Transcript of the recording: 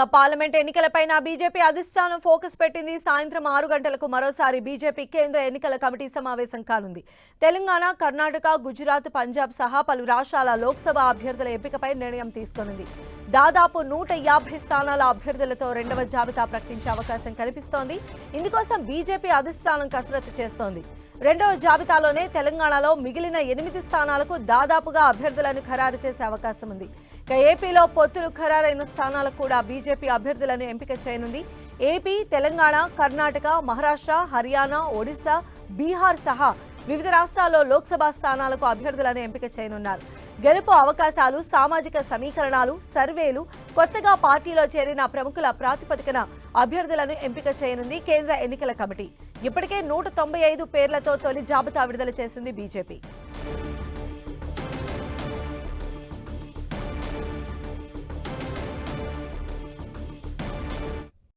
ఇక పార్లమెంట్ ఎన్నికలపైన బీజేపీ అధిష్టానం ఫోకస్ పెట్టింది. సాయంత్రం ఆరు గంటలకు మరోసారి బీజేపీ కేంద్ర ఎన్నికల కమిటీ సమావేశం కానుంది. తెలంగాణ కర్ణాటక గుజరాత్ పంజాబ్ సహా పలు రాష్ట్రాల లోక్సభ అభ్యర్థుల ఎంపికపై నిర్ణయం తీసుకునుంది. దాదాపు నూట యాభై స్థానాల అభ్యర్థులతో రెండవ జాబితా ప్రకటించే అవకాశం కనిపిస్తోంది ఇందుకోసం బీజేపీ అధిష్టానం కసరత్తు చేస్తోంది. రెండవ జాబితాలోనే తెలంగాణలో మిగిలిన ఎనిమిది స్థానాలకు దాదాపుగా అభ్యర్థులను ఖరారు చేసే అవకాశం ఉంది. ఇక ఏపీలో పొత్తులు ఖరారైన స్థానాలకు కూడా బీజేపీ అభ్యర్థులను ఎంపిక చేయనుంది. ఏపీ తెలంగాణ కర్ణాటక మహారాష్ట్ర హర్యానా ఒడిశా బీహార్ సహా వివిధ రాష్ట్రాల్లో లోక్సభ స్థానాలకు అభ్యర్థులను ఎంపిక చేయనున్నారు. గెలుపు అవకాశాలు సామాజిక సమీకరణాలు సర్వేలు కొత్తగా పార్టీలో చేరిన ప్రముఖుల ప్రాతిపదికన అభ్యర్థులను ఎంపిక చేయనుంది కేంద్ర ఎన్నికల కమిటీ. ఇప్పటికే నూట తొంభై ఐదు పేర్లతో తొలి జాబితా విడుదల చేసింది బీజేపీ.